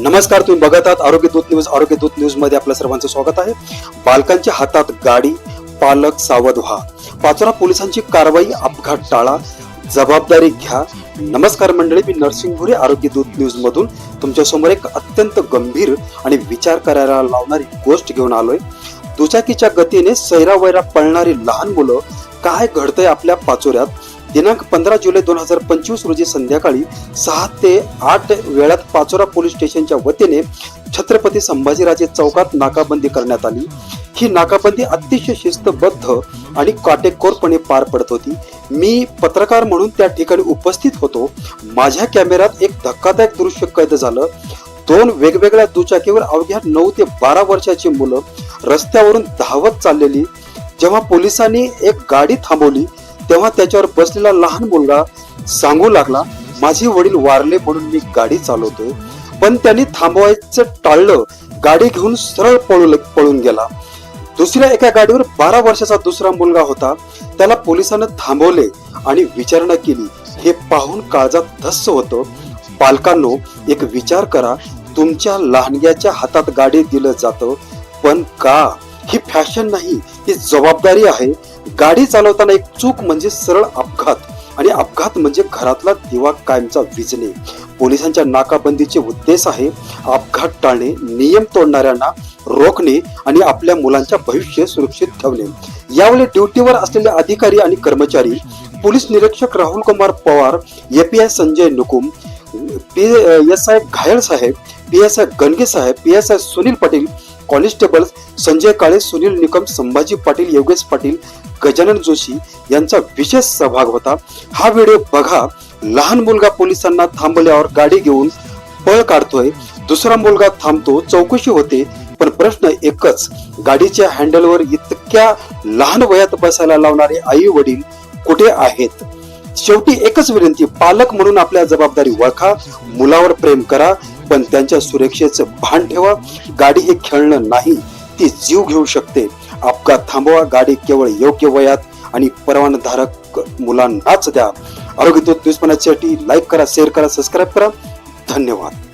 नमस्कार तुम्ही बघत आहात आरोग्य दूत न्यूज. आरोग्य दूत न्यूजमध्ये आपल्या सर्वांचं स्वागत आहे. बालकांच्या हातात गाडी पालक सावध व्हा पाचोरा पोलिसांची कारवाई अपघात टाळा. जबाबदारी घ्या. नमस्कार मंडळी मी नरसिंह भुरे आरोग्य दूत न्यूज मधून तुमच्यासमोर एक अत्यंत गंभीर आणि विचार करायला लावणारी गोष्ट घेऊन आलोय. दुचाकीच्या गतीने सैरावैरा पळणारी लहान मुलं काय घडतंय आपल्या पाचोऱ्यात? दिनांक पंधरा जुलै दोन हजार पंचवीस रोजी संध्याकाळी सहा ते आठ वेळात पाचोरा पोलीस स्टेशनच्या वतीने छत्रपती संभाजीराजे चौकात नाकाबंदी करण्यात आली. ही नाकाबंदी अतिशय शिस्तबद्ध आणि काटेकोरपणे पार पडत होती. मी पत्रकार म्हणून त्या ठिकाणी उपस्थित होतो. माझ्या कॅमेऱ्यात एक धक्कादायक दृश्य कैद झालं. दोन वेगवेगळ्या दुचाकीवर अवघ्या नऊ ते बारा वर्षाची मुलं रस्त्यावरून धावत चाललेली जेव्हा पोलिसांनी एक गाडी थांबवली तेव्हा त्याच्यावर बसलेला लहान मुलगा सांगू लागला माझे वडील वारले म्हणून मी गाडी चालवतोय. पण त्यांनी थांबवायचं टाळलं गाडी घेऊन सरळ पळू पळून गेला. दुसऱ्या एका गाडीवर बारा वर्षाचा दुसरा मुलगा होता. त्याला पोलिसांना थांबवले आणि विचारणा केली. हे पाहून काळजात धस्स होतं. पालकांनो एक विचार करा. तुमच्या लहानग्याच्या हातात गाडी दिलं जातं पण का? ही फॅशन नाही ही जबाबदारी आहे. गाडी चालवताना एक चूक म्हणजे सरळ अपघात. आणि अपघात म्हणजे घरातला दिवा कायमचा विजणे. पोलिसांच्या नाकाबंदीचे उद्देश आहे अपघात टाळणे नियम तोडणाऱ्यांना रोखणे आणि आपल्या मुलांच्या भविष्य सुरक्षित ठेवणे. यावेळी ड्युटीवर असलेले अधिकारी आणि कर्मचारी पोलीस निरीक्षक Rahul Kumar Pawar API Sanjay Nukum P S I Ghayal Saheb P S I Ganage Saheb P S I Sunil Patil constables Sanjay Kale Sunil Nikam Sambhaji Patil Yogesh Patil Gajanan Joshi यांचा विशेष सहभाग होता. हा video बघा. लहान मुलगा पोलिसांना थांबल्यावर गाडी घेऊन पळ काढतोय. दुसरा मुलगा थांबतो चौकशी होते पण प्रश्न एकच गाडीच्या हँडलवर इतक्या लहान वयात बसायला लावणारे आई वडील कुठे आहेत? शेवटी एकच विनंती पालक म्हणून आपल्या जबाबदारी ओळखा मुलावर प्रेम करा पण त्यांच्या सुरक्षेचं भान ठेवा. गाडी हे खेळणं नाही ती जीव घेऊ शकते. अपघात थांबवा गाडी केवळ योग्य वयात आणि परवानाधारक मुलांनाच द्या. आरोग्य दूत न्यूज पाहण्यासाठी लाईक करा शेअर करा सबस्क्राईब करा. धन्यवाद.